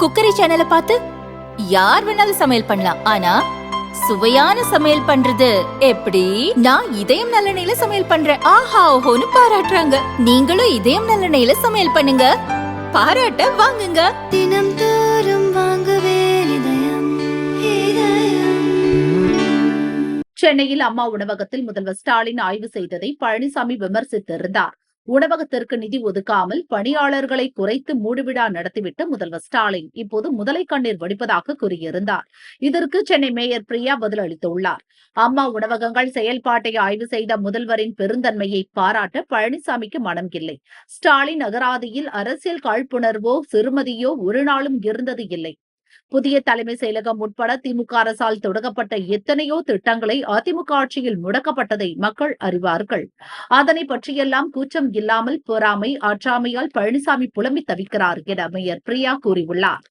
Cookery சேனலை பார்த்து யார் வேணாலும் சமையல் பண்ணலாம். ஆனா சுவையான சமையல் பண்றது எப்படி? நான் இதயம் நல்லெண்ணெயில சமையல் பண்றேன். ஆஹா ஓஹோன்னு பாராட்டுறாங்க. நீங்களும் இதயம் நல்லெண்ணெயில சமையல் பண்ணுங்க. பாராட்ட வாங்குங்க. தினம் தோறும் வாங்குவே இதயம் இதயம். சென்னையில் அம்மா உணவகத்தில் முதல்வர் ஸ்டாலின் ஆய்வு செய்ததை பழனிசாமி விமர்சித்திருந்தார். உணவகத்திற்கு நிதி ஒதுக்காமல் பணியாளர்களை குறைத்து மூடுவிழா நடத்திவிட்டு முதல்வர் ஸ்டாலின் இப்போது முதலை கண்ணீர் வடிப்பதாக கூறியிருந்தார். இதற்கு சென்னை மேயர் பிரியா பதிலளித்துள்ளார் அம்மா உணவகங்கள் செயல்பாட்டை ஆய்வு செய்த முதல்வரின் பெருந்தன்மையை பாராட்ட பழனிசாமிக்கு மனம் இல்லை. ஸ்டாலின் அகராதியில் அரசியல் காழ்ப்புணர்வோ சிறுமதியோ ஒரு நாளும் இருந்தது இல்லை. புதிய தலைமை செயலகம் உட்பட திமுக அரசால் தொடங்கப்பட்ட எத்தனையோ திட்டங்களை அதிமுக ஆட்சியில் முடக்கப்பட்டதை மக்கள் அறிவார்கள். அதனை பற்றியெல்லாம் கூச்சம் இல்லாமல் பொறாமை ஆற்றாமையால் பழனிசாமி புலம்பி தவிக்கிறார் என மேயர் பிரியா கூறியுள்ளார்.